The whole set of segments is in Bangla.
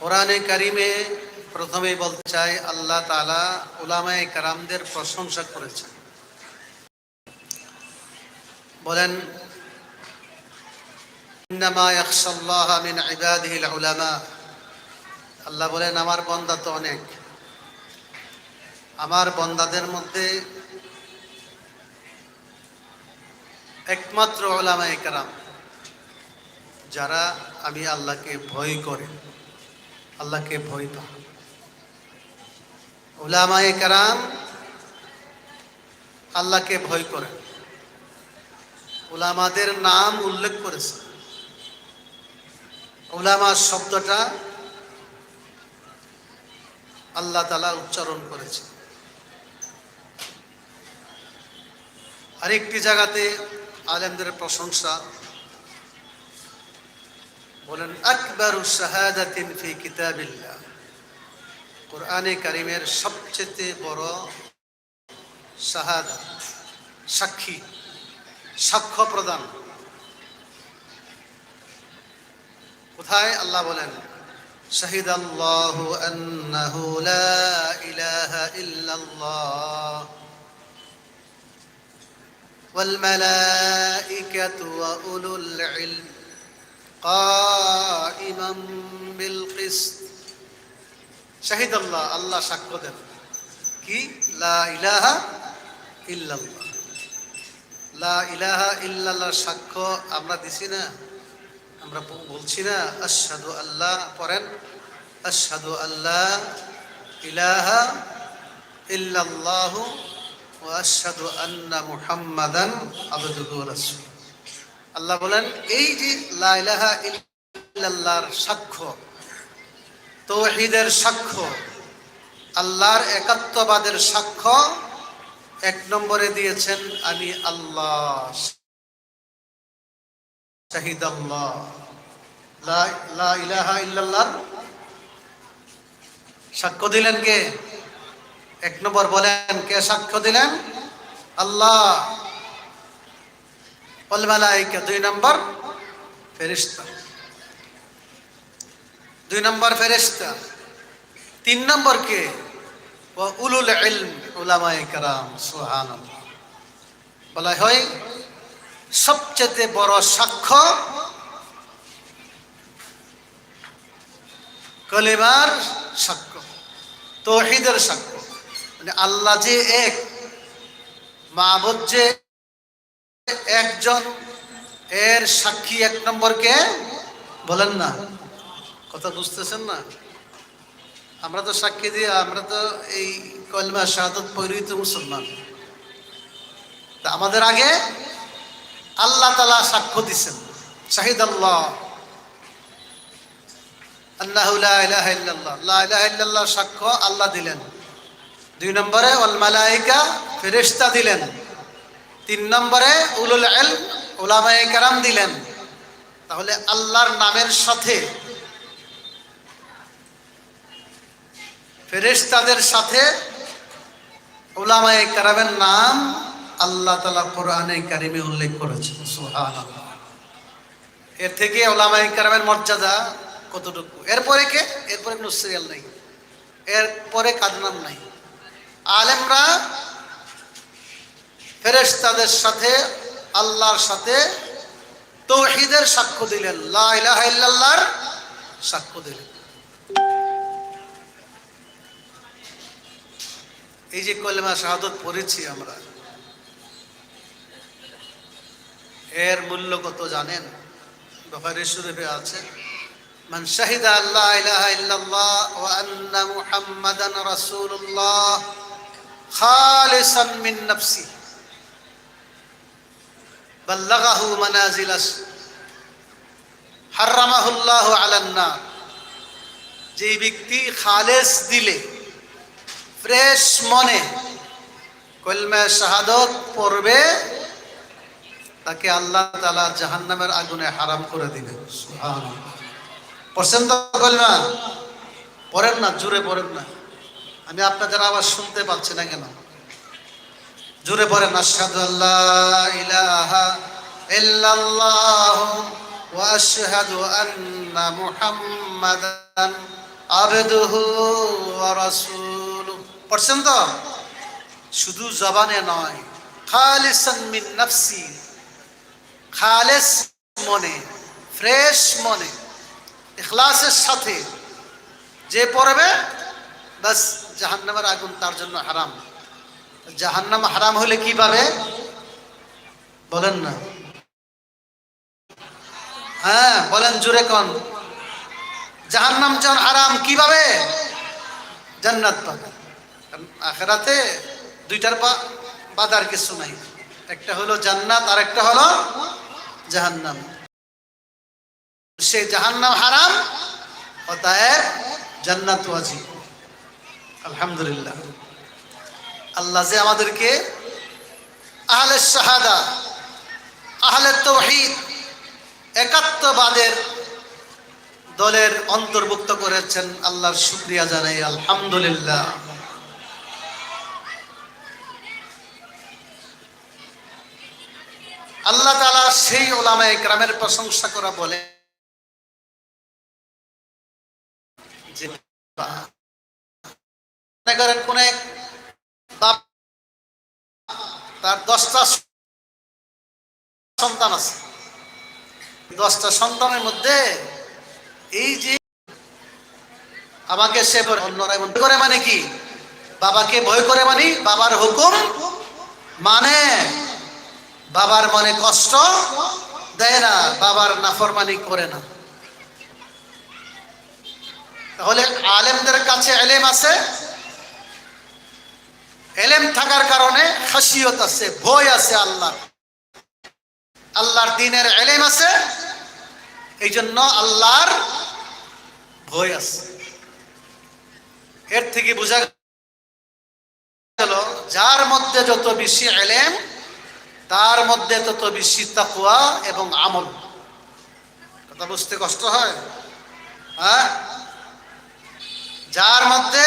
কোরআনে কারিমে প্রথমেই বলতে চাই, আল্লাহ তালা ওলামায়ে কারামদের প্রশংসা করেছেন। বলেন আল্লাহ বলেন, আমার বন্দা তো অনেক। আমার বন্দাদের মধ্যে একমাত্র ওলামায়ে কারাম, যারা আমি আল্লাহকে ভয় করে। আল্লাহকে ভয় পা ওলামায়ে কারাম আল্লাহকে ভয় করে ওলামাদের নাম উল্লেখ করেছে। ওলামা শব্দটা আল্লাহ তালা উচ্চারণ করেছে। আরেকটি জায়গাতে আলেমদের প্রশংসা বলেন আকবর শাহাদাতিন ফি কিতাবিল্লাহ কোরআনে কারিমের সবচেয়ে বড় শাহাদা সাক্ষী সাক্ষ্য প্রদান কোথায় আল্লাহ বলেন شهد الله أنه لا إله إلا الله والملائكة وأولو العلم قائما بالقسط شهد الله الله সাক্ষ্য দেন কি লা ইলাহা ইল্লাল্লাহ লা ইলাহা ইল্লাল্লাহ সাক্ষ্য আমরা দিছি না আমরা ব- বলছি না আশহাদু আল্লাহ পড়েন আশহাদু আল্লাহ ইলাহা ইল্লাল্লাহ ওয়া আশহাদু আন্না মুহাম্মাদান আবদুহু ওয়া রাসূলুহু আল্লাহ বলেন, এই যে লাইলাহা ইল্লাল্লাহর সাক্ষ্য, তৌহিদের সাক্ষ্য, আল্লাহর একাত্মবাদের সাক্ষ্য, এক নম্বরে দিয়েছেন, আমি আল্লাহ শাহিদ আল্লাহ ইলাহা ইল্লাল্লাহ। সাক্ষ্য দিলেন কে? এক নম্বর বলেন, কে সাক্ষ্য দিলেন? আল্লাহ। ওয়াল মালাইকা, দুই নম্বর ফেরেশতা। দুই নম্বর ফেরেশতা। তিন নম্বর কে? উলুল ইলম, উলামায়ে কেরাম, সুবহানাল্লাহ। বলা হয়, সবচেয়ে বড় সাক্ষ্য কলেমার সাক্ষ্য, তৌহিদের সাক্ষ্য। মানে আল্লাহ যে এক, মাহবুদ যে একজন, এর সাক্ষী এক নম্বরকে বলেন না। কথা বুঝতেছেন না? আমরা তো সাক্ষী দিয়ে, আমরা তো এই কলমা শাহাদত পরিহিত মুসলমান। তা আমাদের আগে আল্লাহ তালা সাক্ষ্য দিচ্ছেন শাহিদ আল্লাহ আল্লাহ সাক্ষ্য আল্লাহ দিলেন। দুই নম্বরে ওয়াল মালাইকা ফেরেশতা দিলেন। তিন নম্বরে উলুল ইলম উলামায়ে কারাম দিলেন। তাহলে আল্লাহর নামের সাথে ফেরেশতাদের সাথে উলামায়ে কারামের নাম আল্লাহ তালা কোরআনে কারিমে উল্লেখ করেছেন। সুবহানাল্লাহ। এর থেকে ওলামায়ে কারামের মর্যাদা কতটুকু? এরপরে কে? এরপরে কোনো সিরিয়াল নেই। এরপরে কাজ নাম নাই? আলেমরা ফেরেশতাদের সাথে, আল্লাহর সাথে তৌহিদের সাক্ষ্য দিলেন। লাহার সাক্ষ্য দিলেন। এই যে কলেমা শাহাদত পড়েছি আমরা, এর মূল্য কত জানেন? বখারি শরীফে আছে, মান শাহিদ আল্লাহ ইলাহা ইল্লাল্লাহ ওয়া আন্না মুহাম্মাদান রাসূলুল্লাহ খালিসান মিন নাফসিহি বল্লাগাহু মানাজিলাস হার্রামাহুল্লাহ আলান্না যে ব্যক্তি খালেস দিলে, ফ্রেশ মনে কলমে শাহাদত পড়বে, তাকে আল্লাহ তালা জাহান্নামের আগুনে হারাম করে দিবে। পছন্দ তো না? পড়েন না জুড়ে পড়েন না। আমি আপনাদের আবার শুনতে পাচ্ছি না কেন? জোরে রাসূলুহু পড়ছেন তো? শুধু জবানে নয় খালেস মনে, ফ্রেশ মনে, ইখলাসের সাথে যে পড়বে, বাস জাহান্নামের আগুন তার জন্য হারাম। জাহান্নাম হারাম হলে কি পাবে? বলেন না। হ্যাঁ বলেন জুড়ে কন। জাহান্নাম যখন হারাম কীভাবে জান্নাত পাবে। আখেরাতে দুইটার বা বাদার কিছু নাই। একটা হলো জান্নাত আর একটা হলো জাহান্নাম। সেই জাহান্নাম হারাম ও অতএব জান্নাত আলহামদুলিল্লাহ। আল্লাহ যে আমাদেরকে আহলে শাহাদা, আহলে তৌহিদ, একাত্মবাদের দলের অন্তর্ভুক্ত করেছেন। আল্লাহর শুক্রিয়া জানাই, আলহামদুলিল্লাহ। আল্লাহ তালা সেই ওলামায় গ্রামের প্রশংসা করা বলে করেন কোন এক তার দশটা সন্তান আছে। দশটা সন্তানের মধ্যে এই যে আমাকে সে অন্যরা এমন করে মানে কি? বাবাকে ভয় করে মানে বাবার হুকুম মানে বাবার মনে কষ্ট দেয় না, বাবার নাফরমানি করে না। তাহলে আলেমদের কাছে এলেম আছে এলেম থাকার কারণে খাসিয়ত আছে, ভয় আছে আল্লাহ আল্লাহর দিনের এলেম আছে এই জন্য আল্লাহর ভয় আছে। এর থেকে বোঝা গেল, যার মধ্যে যত বেশি এলেম, তার মধ্যে তত বেশি তাকুয়া এবং আমল। কথা বুঝতে কষ্ট হয়? হ্যাঁ? যার মধ্যে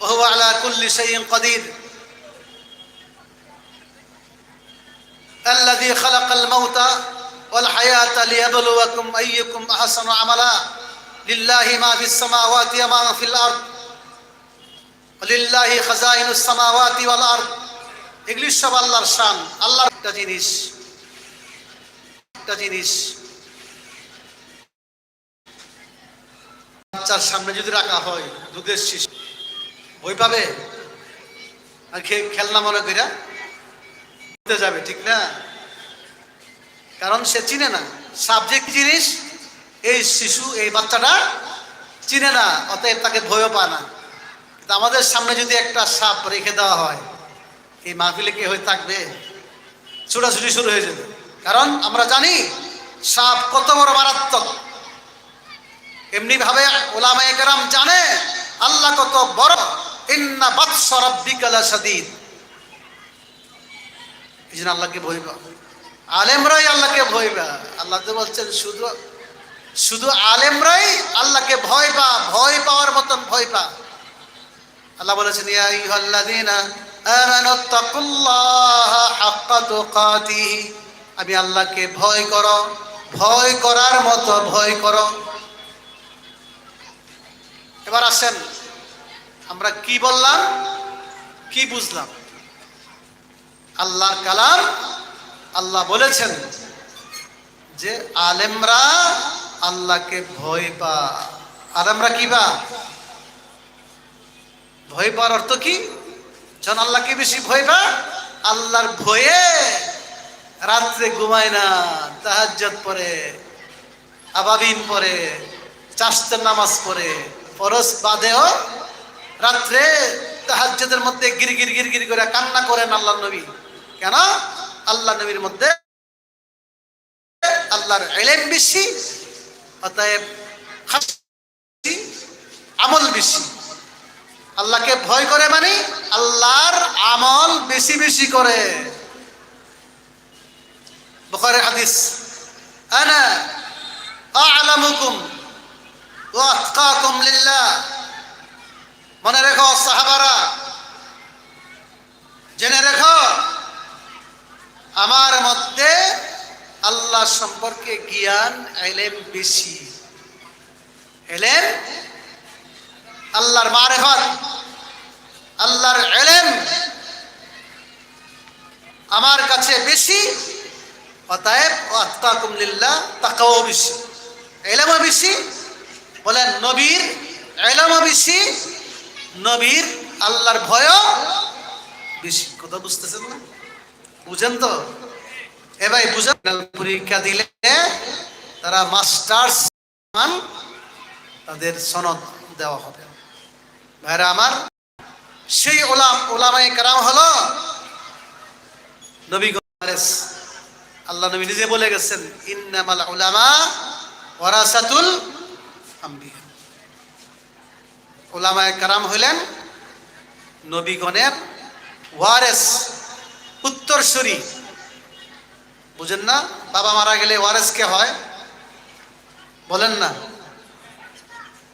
ওয়া হুয়া আলা কুল্লি শাইইন কাদির الذي خلق الموت والحياة ليبلوكم أيكم أحسن عملا لله ما في السماوات وما في الأرض ولله خزائن السماوات والأرض এগুলি সব আল্লাহর শান আল্লাহর একটা জিনিস একটা জিনিস বাচ্চার সামনে যদি রাখা হয় দুধের শিশু বই পাবে আর খেলনা মনে ঘুরতে যাবে, ঠিক না? কারণ সে চিনে না। সাবজেক্ট জিনিস, এই শিশু, এই বাচ্চাটা চিনে না, অতএব তাকে ভয়ও পায় না। কিন্তু আমাদের সামনে যদি একটা সাপ রেখে দেওয়া হয়, এই মাহফিলে কি হয়ে থাকবে? ছোটাছুটি শুরু হয়ে যাবে। কারণ আমরা জানি, সাপ কত বড় মারাত্মক। এমনি ভাবে ওলামায়ে কেরাম জানে, আল্লাহ কত বড়। ইন্না বাৎস রাব্বিকা লাসাদীদ এই জন্য আল্লাহকে ভয় পা আলেমরাই আল্লাহকে ভয় পা আল্লাহ তো বলছেন, শুধু শুধু আলেমরাই আল্লাহকে ভয় পা ভয় পাওয়ার মতন ভয় পা আল্লাহ বলেছেন, ইয়া আইয়ুহাল্লাযীনা আমানু তাকুল্লাহা হাক্কা তুকাতিহি। আমি আল্লাহকে ভয় করো, ভয় করার মতো ভয় করো। এবার আসেন আমরা কি বললাম? কি বুঝলাম? আল্লাহর কালাম আল্লাহ বলেছেন যে আলেমরা আল্লাহকে ভয় পা আর আমরা কি বা? ভয় পাওয়ার অর্থ কি? যখন আল্লাহকে বেশি ভয় পা আল্লাহর ভয়ে রাত্রে ঘুমায় না তাহাজ্জত পরে আবাবিন পরে চাষতের নামাজ পড়ে, ফরজ বাদেও রাত্রে তাহাজ্জুদের মধ্যে গির গির গির গির করে কান্না করেন আল্লাহ নবী। কেন? আল্লাহ নবীর মধ্যে আল্লাহর এলেম বেশি, অতএব আমল বেশি। আল্লাহকে ভয় করে মানে আল্লাহর আমল বেশি বেশি করে। বুখারী হাদিস, আনা আ'লামুকুম ওয়া লিল্লাহ। মনে রেখো, সাহাবারা। জেনে রেখো, আমার মধ্যে আল্লাহ সম্পর্কে জ্ঞান, এলেম বেশি। এলেম? আল্লাহর মারেফত, আল্লাহর এলেম আমার কাছে বেশি, অতএব আত্মাকুম লিল্লাহ তাকাও বেশি। এলেমও বেশি, বলেন নবীর এলেমও বেশি নবীর আল্লাহর ভয়ও বেশি। কথা বুঝতেছেন না? বুঝেন তো? এ ভাই, বুঝেন? পরীক্ষা দিলে তারা মাস্টার্স মান তাদের সনদ দেওয়া হবে। ভাইরা আমার, সেই ওলাম ওলামাই কারাম হলো নবী আল্লাহ নবী নিজে বলে গেছেন, ইন্নামাল উলামা ওয়ারাসাতুল আম্বিয়া। ওলামায়ে কারাম হলেন নবীগণের ওয়ারেস, উত্তরসূরি। বুঝেন না? বাবা মারা গেলে ওয়ারেস কে হয়? বলেন না।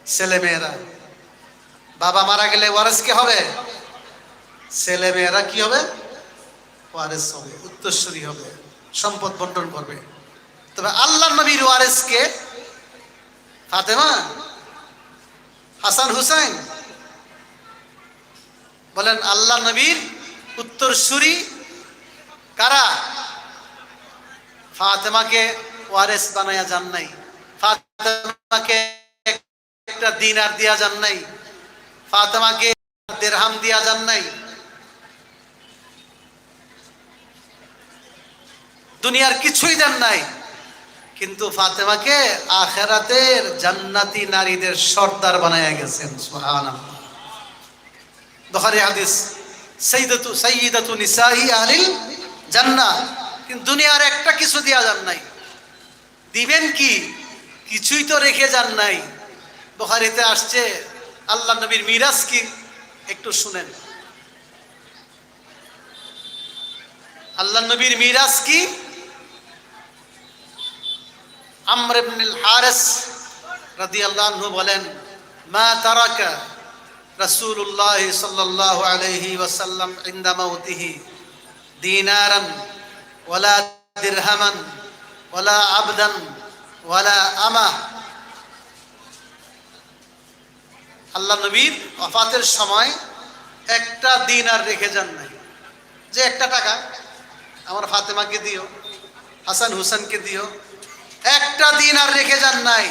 ছেলে মেয়েরা বাবা মারা গেলে ওয়ারেস কে হবে? ছেলে মেয়েরা কি হবে? ওয়ারেস হবে, উত্তরসূরি হবে, সম্পদ বন্টন করবে। তবে আল্লাহ নবীর ওয়ারেস কে? ফাতেমা? হাসান হুসাইন। বলেন, আল্লাহ নবীর উত্তরসূরি কারা? ফাতেমাকে ওয়ারেস বানায়া যান নাই। ফাতেমাকে একটা দিনার দিয়া যান নাই। ফাতেমাকে দেড়হাম দিয়া যান নাই। দুনিয়ার কিছুই দেন নাই। কিন্তু ফাতেমাকে আখেরাতের জান্নাতি নারীদের সর্দার বানায়া গেছেন, সুবহানাল্লাহ। বুখারী হাদিস সাইয়্যিদাতু নিসাই আহলিল জান্নাহ। কিন্তু দুনিয়ার একটা কিছু দিয়া যান নাই। দিবেন কি? কিছুই তো রেখে যান নাই। বুখারীতে আসছে, আল্লাহ নবীর মিরাজ কি? একটু শুনেন। আল্লাহ নবীর মিরাজ কি? আমর ইবনুল হারিস রাদিয়াল্লাহু বলেন, মা তারাকা রাসূলুল্লাহ সাল্লাল্লাহু আলাইহি ওয়াসাল্লাম ইনদা মাউতিহি দিনারান ওয়ালা দিরহামান ওয়ালা আবদান ওয়ালা আমা। আল্লাহ নবীর ওফাতের সময় একটা দিন আর রেখে যান নাই। যে একটা টাকা আমার ফাতেমাকে দিও, হাসান হুসানকে দিও একটা দিন আর রেখে যান নাই।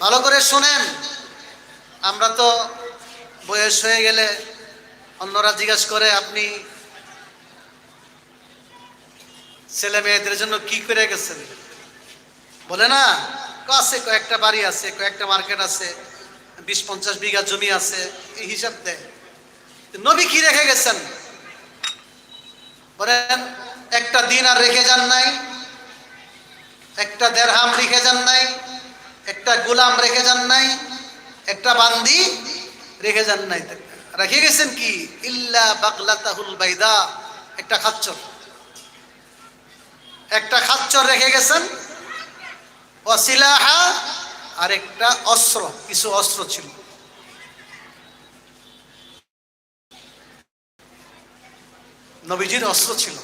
ভালো করে শোনেন। আমরা তো বয়স হয়ে গেলে অন্যরা জিজ্ঞাসা করে, আপনি ছেলে মেয়েদের জন্য কি করে গেছেন? বলে না "ক আছে, কয়েকটা বাড়ি আছে, কয়েকটা মার্কেট আছে, বিশ পঞ্চাশ বিঘা জমি আছে, এই হিসাব দেয়। নবী কি রেখে গেছেন? বলেন, একটা দিন আর রেখে যান নাই একটা দেড়হাম রেখে যান নাই, একটা গোলাম রেখে যান নাই, একটা বান্দি রেখে যান নাই। রেখে গেছেন কি? ইল্লা বাগলাতাহুল বাইদা, একটা খাচ্চর। একটা খাচ্চর রেখে গেছেন, অসিলাহা, আর একটা অস্ত্র, কিছু অস্ত্র ছিল। নবীজির অস্ত্র ছিল।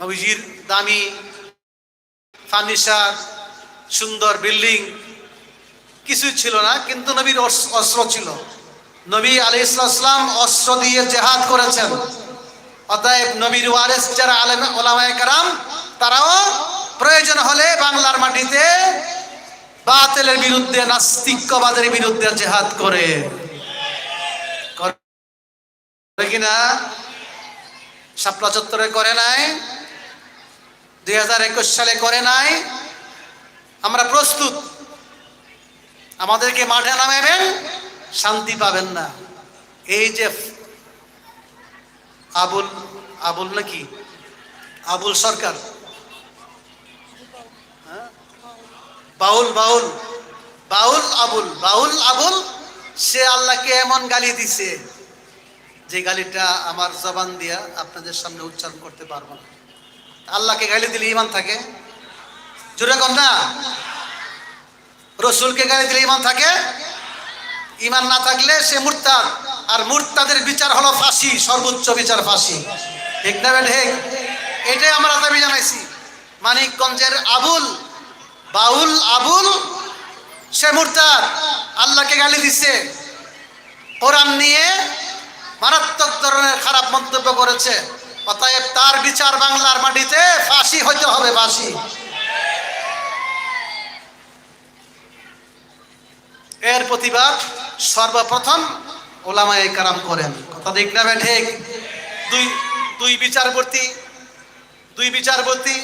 নবীজির দামি ফার্নিচার, সুন্দর বিল্ডিং, কিছুই ছিল না, কিন্তু নবীর অস- অস্ত্র ছিল। নবী আলি ইসলাম অস্ত্র দিয়ে জেহাদ করেছেন। অতএব নবীর ওয়ারেস যারা আলেম ওলামায় কারাম, তারাও প্রয়োজন হলে বাংলার মাটিতে বাতিলের বিরুদ্ধে নাস্তিক্যবাদের বিরুদ্ধে জেহাদ করে। করে কিনা? শাপলা চত্বরে করে নাই? দুই হাজার একুশ সালে করে নাই। আমরা প্রস্তুত। আমাদেরকে মাঠে নামাবেন, শান্তি পাবেন না। এই যে আবুল আবুল নাকি আবুল সরকার। হ্যাঁ? বাউল বাউল। বাউল, আবুল বাউল, আবুল, সে আল্লাহকে এমন গালি দিছে যে গালিটা আমার জবান দিয়া আপনাদের সামনে উচ্চারণ করতে পারব না। আল্লাহকে গালি দিলে ইমান থাকে? জোরে কর না। রসুলকে গালি দিলে ইমান থাকে? ইমান না থাকলে সে মুরতাদ। আর মুরতাদের বিচার হলো ফাঁসি, সর্বোচ্চ বিচার ফাঁসি। ঠিক না ঠিক? এটাই আমরা দাবি জানাইছি। মানিকগঞ্জের আবুল, বাউল আবুল, সে মুরতাদ। আল্লাহকে গালি দিছে। কোরআন নিয়ে মারাত্মক ধরনের খারাপ মন্তব্য করেছে। অতএব তার বিচার বাংলার মাটিতে ফাঁসি হইতে হবে, ফাঁসি। এর প্রতিবাদ সর্বপ্রথম ওলামায়ে কারাম করেন। কথা ঠিক না ঠিক। দুই দুই বিচারপতি দুই বিচারপতি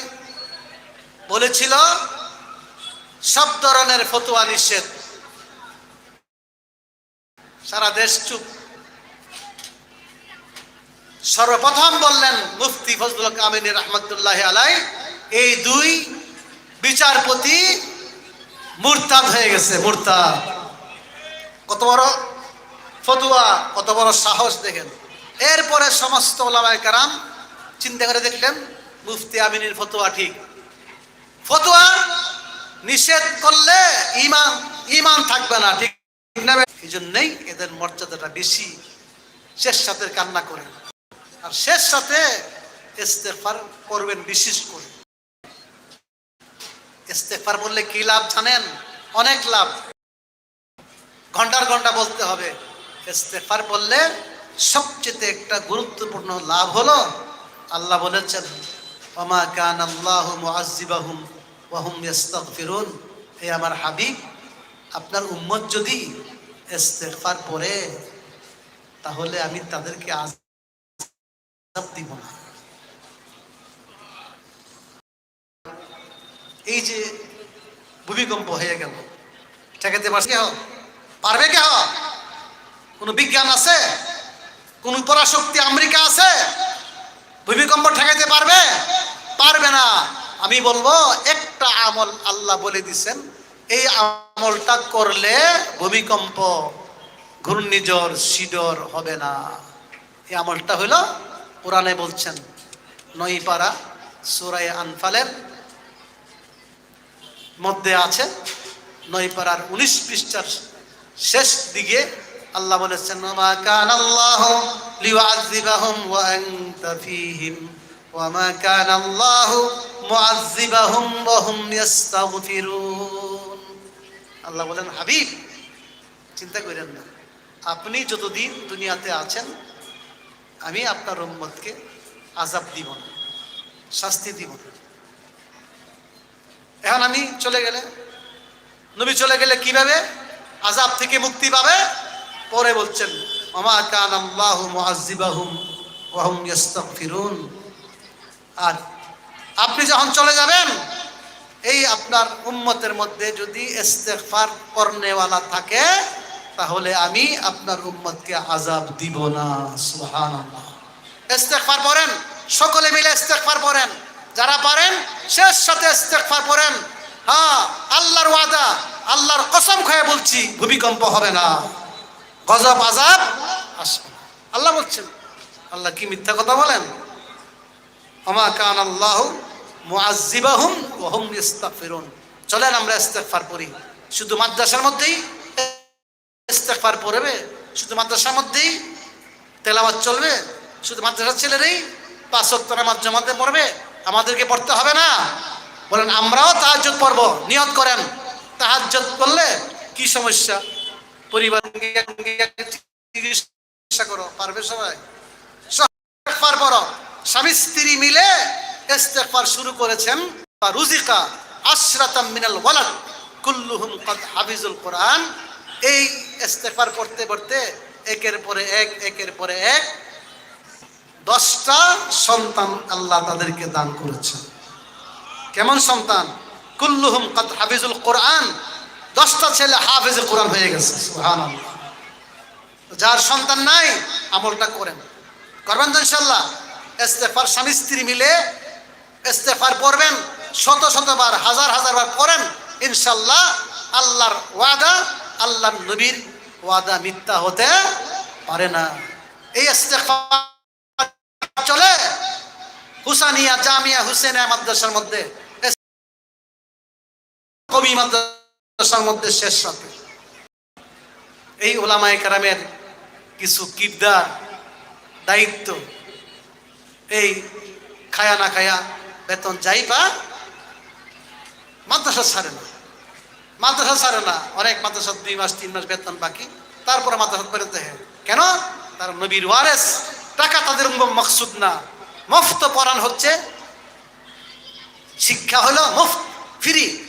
বলেছিল, সব ধরনের ফতোয়া নিষেধ। সারা দেশ চুপ। সর্বপ্রথম বললেন মুফতি ফজলুল কামিনী রহমতুল্লাহ আলাই, এই দুই বিচারপতি মুরতাদ হয়ে গেছে, মুরতাদ। কত বড় ফতুয়া, কত বড় সাহস দেখেন। এরপরে সমস্ত ওলামায় কারাম চিন্তা করে দেখলেন মুফতি আমিনীর ফতুয়া ঠিক। ফতুয়া নিষেধ করলে ইমান ইমান থাকবে না, ঠিক না এই জন্যই এদের মর্যাদাটা বেশি। শেষ সাথে কান্না করেন। আর শেষ সাথে ইস্তেফার করবেন, বিশেষ করে। ইস্তেফার বললে কি লাভ জানেন? অনেক লাভ। ঘণ্টার ঘণ্টা বলতে হবে। ইস্তেফার বললে সবচেয়ে একটা গুরুত্বপূর্ণ লাভ হলো, আল্লাহ বলেছেন, ওমা কান আল্লাহ ওয়া হুম ইস্তাগফিরুন। হে আমার হাবিব, আপনার উম্মত যদি ইস্তেগফার পড়ে, তাহলে আমি তাদেরকে আযাব দিব এই যে ভূমিকম্প হয়ে গেল ঠেকাতে পারছে পারবে কেহ কোন বিজ্ঞান আছে? কোন পরাশক্তি আমেরিকা আছে? ভূমিকম্প ঠেকাইতে পারবে? পারবে না। আমি বলব, একটা আমল আল্লাহ বলে দিছেন, এই আমলটা করলে ভূমিকম্প, ঘূর্ণিঝড় সিডর হবে না। এই আমলটা হইল কোরআনে বলছেন নই পারা সুরাই আনফালের মধ্যে আছে, নয় পাড়ার উনিশ পৃষ্ঠার শেষ দিকে আল্লাহ বলেছেন মা কান আল্লাহ লিউআযিবাহুম ওয়া আনতা ফীহিম ওয়া মা কান আল্লাহ মুআযিবাহুম ওয়া হুম ইস্তাগফিরুন আল্লাহ বলেন, হাবিব, চিন্তা করেন না। আপনি যতদিন দুনিয়াতে আছেন আমি আপনার উম্মতকে আজাব দিব না, শাস্তি দিব না। এখন আমি চলে গেলে, নবী চলে গেলে কীভাবে আজাব থেকে মুক্তি পাবে? পরে বলছেন মামা কান আল্লাহ মুআজ্জিবাহুম ওয়া হুম ইস্তাগফিরুন। আর আপনি যখন চলে যাবেন, এই আপনার উম্মতের মধ্যে যদি ইস্তেগফার করনেওয়ালা থাকে তাহলে আমি আপনার উম্মতকে আজাব দিব না, সুবহানাল্লাহ। ইস্তেগফার পড়েন, সকলে মিলে ইস্তেগফার পড়েন। যারা পারেন, শেষ সাথে ইস্তেগফার পড়েন। হ্যাঁ আল্লাহর ওয়াদা, আল্লাহর কসম খেয়ে বলছি, ভূমিকম্প হবে না। গজব আজাব আসবে আল্লাহ বলছেন, আল্লাহ কি মিথ্যা কথা বলেন? আমা কান আল্লাহ মুআজ্জিবাহুম ওয়া হুম ইস্তাগফিরুন। চলেন আমরা ইস্তেগফার করি। শুধু মাদ্রাসার মধ্যেই ইস্তেগফার পড়বে, শুধু মাদ্রাসার মধ্যেই তেলাওয়াত চলবে, শুধু মাদ্রাসার ছেলেরাই পাঁচ ওয়াক্ত নামাজ জমাতে পড়বে, আমাদেরকে পড়তে হবে না। বলেন, আমরাও তাহাজ্জুদ পড়ব, নিয়ত করেন। তাহাজ্জুদ করলে কি সমস্যা? পরিবার চিকিৎসা করো, পারবে সবাই? ইস্তেগফার পড়ো। স্বামী স্ত্রী মিলে ইস্তেগফার শুরু করেছেন, রুজিকা আশরাতাম মিনাল ওয়ালাদ, কুল্লুহুম কদ হাফিজুল কোরআন। এই ইস্তেগফার করতে পড়তে একের পরে এক, একের পরে এক, দশটা সন্তান আল্লাহ তাদেরকে দান করেছেন। কেমন সন্তান? কুল্লুহুম কদ হাফিজুল কোরআন, দশটা ছেলে হাফিজ কোরআন হয়ে গেছে যার সন্তান নাই, আমলটা করেন। করবেন তো ইনশাল্লাহ ইস্তেফার স্বামী স্ত্রী মিলে ইস্তেফার পড়বেন, শত শতবার, হাজার হাজার বার পড়েন ইনশাল্লাহ আল্লাহর ওয়াদা আল্লাহর নবীর ওয়াদা মিথ্যা হতে পারে না। এই চলে। হুসানিয়া, জামিয়া হুসেনিয়া মাদ্রাসার মধ্যে। কবি মাদ্রাসার মধ্যে শেষ রাতে। এই ওলামায়ে কারামের কিছু কিরদার দায়িত্ব, এই খায়া না খায়া বেতন যাই পা মাদ্রাসা ছাড়ে না। মাদ্রাসা ছাড়ে না। অনেক মাদ্রাসা দুই মাস, তিন মাস বেতন বাকি। তারপরে মাদ্রাসা বেরোতে হয় কেন? তার নবীর ওয়ারেস। টাকা তাদের মকসুদ না। মফত পড়ান হচ্ছে, শিক্ষা হলো মুফত, ফ্রি।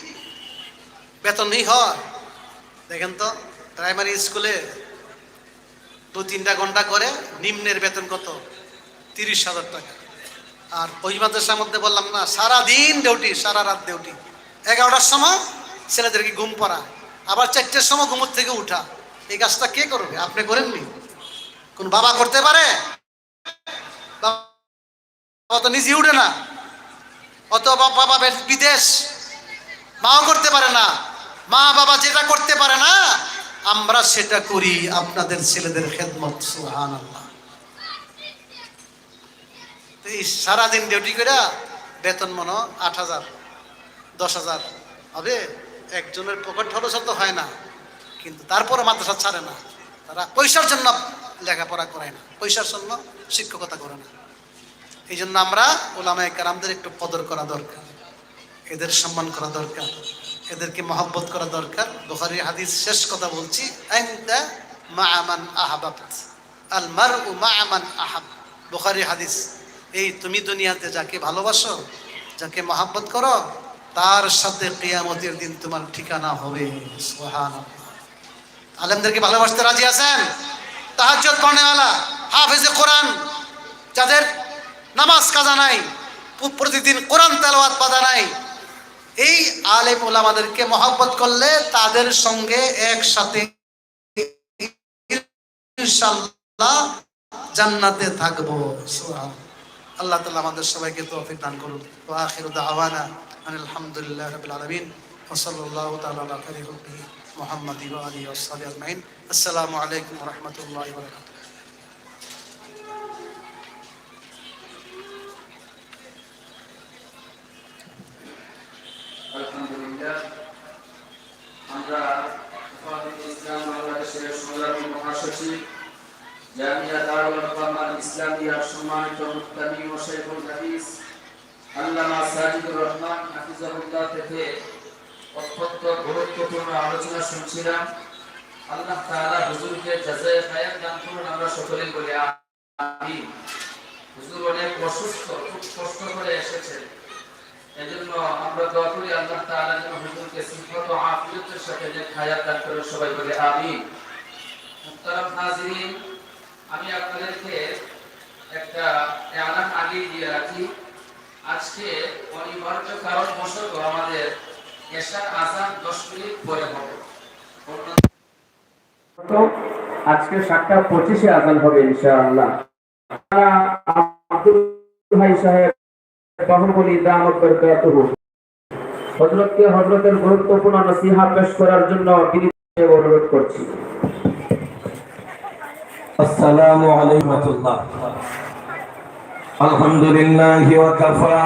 বেতন নেই হয়। দেখেন তো, প্রাইমারি স্কুলে দু তিনটা ঘণ্টা করে নিম্নের বেতন কত? তিরিশ হাজার টাকা। আর ওই মাদ্রাসার মধ্যে বললাম না সারা দিন ডিউটি, সারা রাত ডিউটি। এগারোটার সময় ছেলেদেরকে ঘুম পড়া। আবার চারটের সময় ঘুমোর থেকে উঠা। এই কাজটা কে করবে? আপনি করেননি? কোন বাবা করতে পারে? বাবা তো নিজে উঠে না। অত বাবা বিদেশ। মাও করতে পারে না। মা বাবা যেটা করতে পারে না, আমরা সেটা করি আপনাদের ছেলেদের খেদমত সুহান আল্লাহ সারাদিন ডিউটি করে বেতন মনে আট হাজার, দশ হাজার হবে? একজনের পকেট খরচ তো হয় না। কিন্তু তারপরে মাদ্রাসা ছাড়ে না। তারা পয়সার জন্য লেখাপড়া করে না। পয়সার জন্য শিক্ষকতা করে না। এই জন্য আমরা ওলামায় কারামদের একটু কদর করা দরকার। এদের সম্মান করা দরকার। এদেরকে মহব্বত করা দরকার। বুখারী হাদিস শেষ কথা বলছি। মা'ামান আহাবাত। আল মারউ মা'ামান আহাব। বুখারী হাদিস, এই তুমি দুনিয়াতে যাকে ভালোবাসো, যাকে মহব্বত করো তার সাথে কিয়ামতের দিন তোমার ঠিকানা হবে। আলেমদেরকে ভালোবাসতে রাজি আছেন? তাহাজ্জুদ পড়নেওয়ালা, হাফেজে কোরআন, যাদের নামাজ কাজা নাই প্রতিদিন কোরআন তেলাওয়াত বাধা নাই, এই আলেম ওলামাদেরকে মহব্বত করলে তাদের সঙ্গে একসাথে জান্নাতে থাকব। সুবহান আল্লাহ তাআলা আমাদের সবাইকে তৌফিক দান করুন। ওয়া আখিরু দাওয়ানা আলহামদুলিল্লাহি রাব্বিল আলামিন। ওয়া সাল্লাল্লাহু তাআলা আলা খাইরি মুহাম্মাদ ওয়া আলিহি ওয়া সাহবিহি আজমাইন। আসসালামু আলাইকুম ওয়া রাহমাতুল্লাহি ওয়া বারাকাতুহু। আলহামদুলিল্লাহ, আমরা হেফাজতে ইসলাম বাংলাদেশের সংগ্রামী মহাসচিব জামিয়া দারুল রহমান ইসলামিয়ার সম্মানিত মুক্তামি ও শেখুল হাদিস, আল্লামা সাজিদুর রহমান হাফিজাহুল্লাহ থেকে অত্যন্ত গুরুত্বপূর্ণ আলোচনা শুনছিলাম। আল্লাহ তাআলা হুজুরকে জাযায়ে খায়র দান করুন, আমরা সকলেই বলি আমিন। হুজুর অনেক অসুস্থ, খুব কষ্ট করে এসেছেন। এজন্য আমরা দোয়া করি আল্লাহ তাআলা যেন হুজুরকে সিফাত ও আফিয়তের সাথে যে হায়াত দান করে সবাই বলে আমিন। মুহতারাম হাজিরিন আমি আপনাদেরকে একটা এলান আগে দিয়ে রাখি। আজকে অনিবার্য কারণ বশত আমাদের এশার আজান 10 মিনিট পরে হবে। আজকে সাতটা পঁচিশে আজান হবে ইনশাআল্লাহ। আব্দুল ভাই গুরুত্বপূর্ণ নসিহত পেশ করার জন্য অনুরোধ করছি। السلام عليكم ورحمة الله. الحمد لله وكفى.